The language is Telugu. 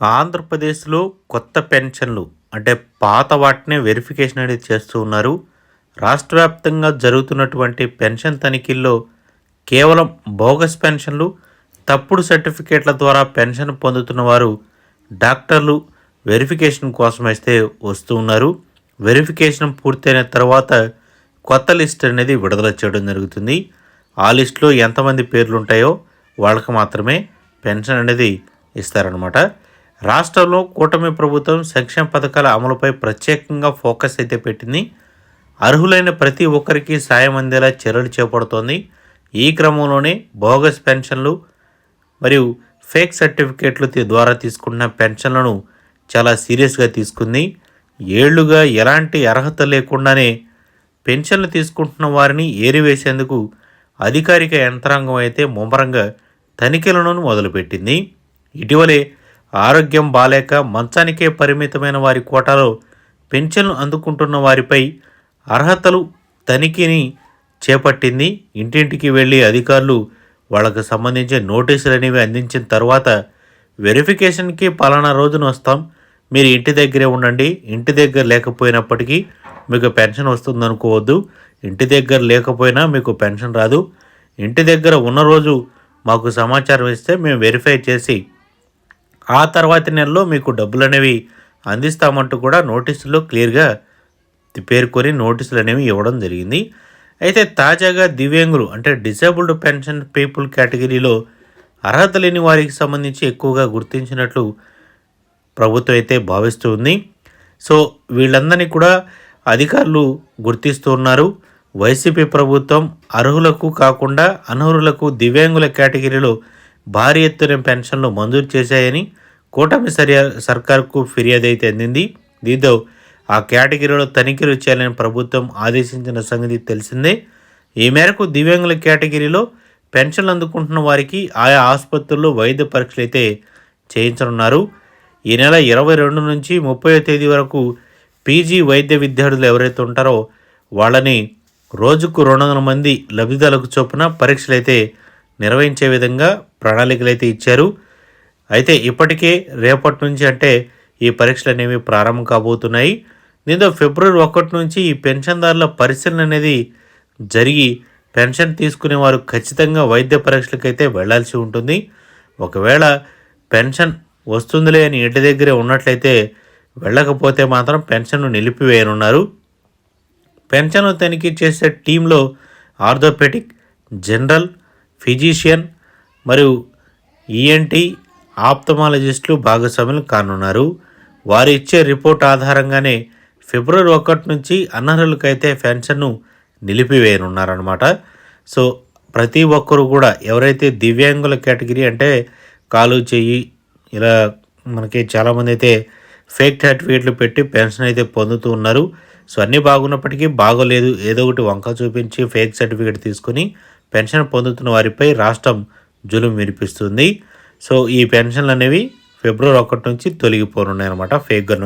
ఆంధ్రప్రదేశ్లో కొత్త పెన్షన్లు అంటే పాత వాటినే వెరిఫికేషన్ అనేది చేస్తూ ఉన్నారు. రాష్ట్ర వ్యాప్తంగా జరుగుతున్నటువంటి పెన్షన్ తనిఖీల్లో కేవలం బోగస్ పెన్షన్లు తప్పుడు సర్టిఫికేట్ల ద్వారా పెన్షన్ పొందుతున్న వారు డాక్టర్లు వెరిఫికేషన్ కోసం అయితే వస్తూ ఉన్నారు. వెరిఫికేషన్ పూర్తయిన తర్వాత కొత్త లిస్ట్ అనేది విడుదల చేయడం జరుగుతుంది. ఆ లిస్టులో ఎంతమంది పేర్లు ఉంటాయో వాళ్ళకి మాత్రమే పెన్షన్ అనేది ఇస్తారనమాట రాష్ట్రంలో కూటమి ప్రభుత్వం సంక్షేమ పథకాల అమలుపై ప్రత్యేకంగా ఫోకస్ అయితే పెట్టింది. అర్హులైన ప్రతి ఒక్కరికి సాయం అందేలా చర్యలు చేపడుతోంది. ఈ క్రమంలోనే బోగస్ పెన్షన్లు మరియు ఫేక్ సర్టిఫికేట్లు ద్వారా తీసుకున్న పెన్షన్లను చాలా సీరియస్గా తీసుకుంది. ఏళ్ళుగా ఎలాంటి అర్హత లేకుండానే పెన్షన్లు తీసుకుంటున్న వారిని ఏరివేసేందుకు అధికారిక యంత్రాంగం అయితే ముమ్మరంగా తనిఖీలను మొదలుపెట్టింది. ఇటీవలే ఆరోగ్యం బాలేక మంచానికే పరిమితమైన వారి కోటాలో పెన్షన్లు అందుకుంటున్న వారిపై అర్హతలు తనిఖీని చేపట్టింది. ఇంటింటికి వెళ్ళి అధికారులు వాళ్ళకు సంబంధించిన నోటీసులు అనేవి అందించిన తర్వాత వెరిఫికేషన్కి పలానా రోజున వస్తాం. మీరు ఇంటి దగ్గరే ఉండండి. ఇంటి దగ్గర లేకపోయినప్పటికీ మీకు పెన్షన్ వస్తుంది అనుకోవద్దు ఇంటి దగ్గర లేకపోయినా మీకు పెన్షన్ రాదు. ఇంటి దగ్గర ఉన్న రోజు మాకు సమాచారం ఇస్తే మేము వెరిఫై చేసి ఆ తర్వాతి నెలలో మీకు డబ్బులు అనేవి అందిస్తామంటూ కూడా నోటీసులో క్లియర్గా పేర్కొని నోటీసులు అనేవి ఇవ్వడం జరిగింది. అయితే తాజాగా దివ్యాంగులు అంటే డిసేబుల్డ్ పెన్షన్ పీపుల్ కేటగిరీలో అర్హత లేని వారికి సంబంధించి ఎక్కువగా గుర్తించినట్లు ప్రభుత్వం అయితే భావిస్తుంది సో వీళ్ళందరినీ కూడా అధికారులు గుర్తిస్తూ ఉన్నారు. వైసీపీ ప్రభుత్వం అర్హులకు కాకుండా అనర్హులకు దివ్యాంగుల కేటగిరీలో భారీ ఎత్తున పెన్షన్లు మంజూరు చేశాయని కూటమి సర్యా సర్కార్కు ఫిర్యాదు అయితే అందింది. దీంతో ఆ కేటగిరీలో తనిఖీలు చేయాలని ప్రభుత్వం ఆదేశించిన సంగతి తెలిసిందే. ఈ మేరకు దివ్యాంగుల కేటగిరీలో పెన్షన్లు అందుకుంటున్న వారికి ఆయా ఆసుపత్రుల్లో వైద్య పరీక్షలు అయితే చేయించనున్నారు. ఈ నెల ఇరవై రెండు నుంచి ముప్పై తేదీ వరకు పీజీ వైద్య విద్యార్థులు ఎవరైతే ఉంటారో వాళ్ళని రోజుకు రెండు వందల మంది లబ్ధిదారులకు చొప్పున పరీక్షలు అయితే నిర్వహించే విధంగా ప్రణాళికలు అయితే ఇచ్చారు. అయితే ఇప్పటికే రేపటి నుంచి అంటే ఈ పరీక్షలు అనేవి ప్రారంభం కాబోతున్నాయి. దీంతో ఫిబ్రవరి ఒకటి నుంచి ఈ పెన్షన్దారుల పరిశీలన అనేది జరిగి పెన్షన్ తీసుకునే వారు ఖచ్చితంగా వైద్య పరీక్షలకైతే వెళ్ళాల్సి ఉంటుంది. ఒకవేళ పెన్షన్ వస్తుందిలే అని ఇంటి దగ్గరే ఉన్నట్లయితే వెళ్ళకపోతే మాత్రం పెన్షన్ను నిలిపివేయనున్నారు. పెన్షన్ తనిఖీ చేసే టీంలో ఆర్థోపెటిక్ జనరల్ ఫిజీషియన్ మరియు ఈఎన్టీ ఆప్తమాలజిస్టులు భాగస్వాములు కానున్నారు. వారు ఇచ్చే రిపోర్ట్ ఆధారంగానే ఫిబ్రవరి ఒకటి నుంచి అనర్హులకైతే పెన్షన్ను నిలిపివేయనున్నారనమాట సో ప్రతి ఒక్కరు కూడా ఎవరైతే దివ్యాంగుల కేటగిరీ అంటే కాలు చెయ్యి ఇలా మనకి చాలామంది అయితే ఫేక్ సర్టిఫికేట్లు పెట్టి పెన్షన్ అయితే పొందుతూ ఉన్నారు. సో అన్నీ బాగున్నప్పటికీ బాగోలేదు. ఏదో ఒకటి వంక చూపించి ఫేక్ సర్టిఫికేట్ తీసుకొని పెన్షన్ పొందుతున్న వారిపై రాష్ట్రం జులుం వినిపిస్తుంది. సో ఈ పెన్షన్లు అనేవి ఫిబ్రవరి ఒకటి నుంచి తొలగిపోనున్నాయి అనమాట ఫేక్గా